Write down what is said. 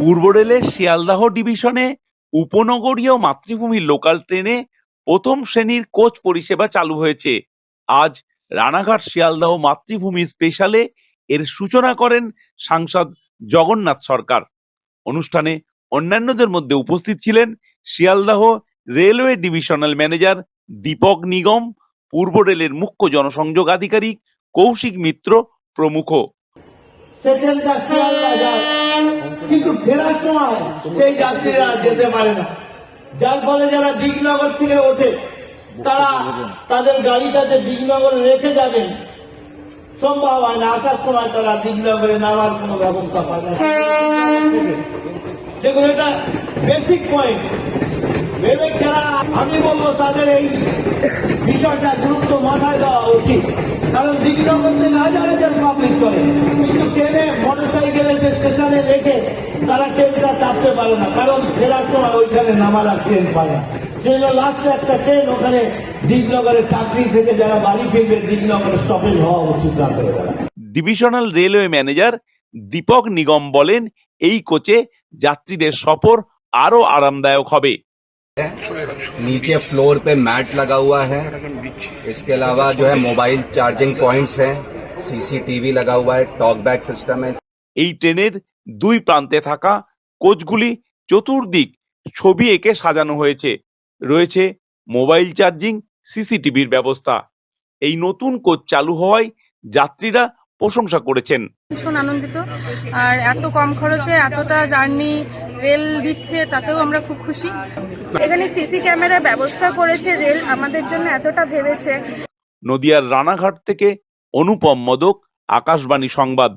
পূর্ব রেলের শিয়ালদাহ ডিভিশনে উপনগরীয় মাতৃভূমি লোকাল ট্রেনে প্রথম শ্রেণির কোচ পরিষেবা চালু হয়েছে। আজ রানাঘাট শিয়ালদাহ মাতৃভূমি স্পেশালে এর সূচনা করেন সাংসদ জগন্নাথ সরকার। অনুষ্ঠানে অন্যান্যদের মধ্যে উপস্থিত ছিলেন Sealdah railway divisional manager Dipak Nigam, পূর্ব রেলের মুখ্য জনসংযোগ আধিকারিক কৌশিক মিত্র প্রমুখ। সে ট্রেনটা শিয়ালদা যায়। কিন্তু ফেরার সময় সেই যাত্রীরা যেতে পারে না। যার ফলে যারা দিগনগর থেকে ওঠে, তারা তাদের গাড়িটাতে দিগনগরে রেখে যাবেন সম্ভব হয় না, আসার সময় তারা দিগনগরে নামার কোনো ব্যবস্থা পায় না। দেখুন, এটা বেসিক পয়েন্ট ভেবে খেলা, আমি বলব তাদের এই বিষয়টা গুরুত্ব মাথায় দেওয়া উচিত। কারণ দিগনগর থেকে হাজার হাজার পাবলিক চলে। কিন্তু ট্রেনে মোটর সাইকেল এসে স্টেশনে রেখে তারা ট্রেনটা চাপতে পারে না। কারণ ফেরার সময় ওইখানে নামার আর ট্রেন পায় না। সেই জন্য লাস্টে একটা ট্রেন ওখানে দিগনগরের চাকরি থেকে যারা বাড়ি ফিরবে, দিগনগরে স্টপেজ হওয়া উচিত রাত্রেবেলা divisional railway manager Dipak Nigam বলেন, এই কোচে যাত্রীদের সফর আরও আরামদায়ক হবে। नीचे फ्लोर पे मैट लगा हुआ है इसके अलावा जो है मोबाइल चार्जिंग पॉइंट्स हैं सीसीटीवी लगा हुआ है टॉक बैक सिस्टम है এই ট্রেনের দুই প্রান্তে থাকা কোচগুলি চতুর্দিক ছবি এঁকে সাজানো হয়েছে রয়েছে মোবাইল চার্জিং সিসিটিভির ব্যবস্থা এই নতুন কোচ চালু হওয়ায় যাত্রীরা প্রশংসা করেছেন ভীষণ আনন্দিত আর এত কম খরচে এতটা জার্নি রেল দিচ্ছে, তাতেও আমরা খুব খুশি। এখানে সিসি ক্যামেরা ব্যবস্থা করেছে রেল, আমাদের জন্য এতটা ভেবেছে। নদিয়ার রানাঘাট থেকে অনুপম মদক, আকাশবাণী সংবাদ।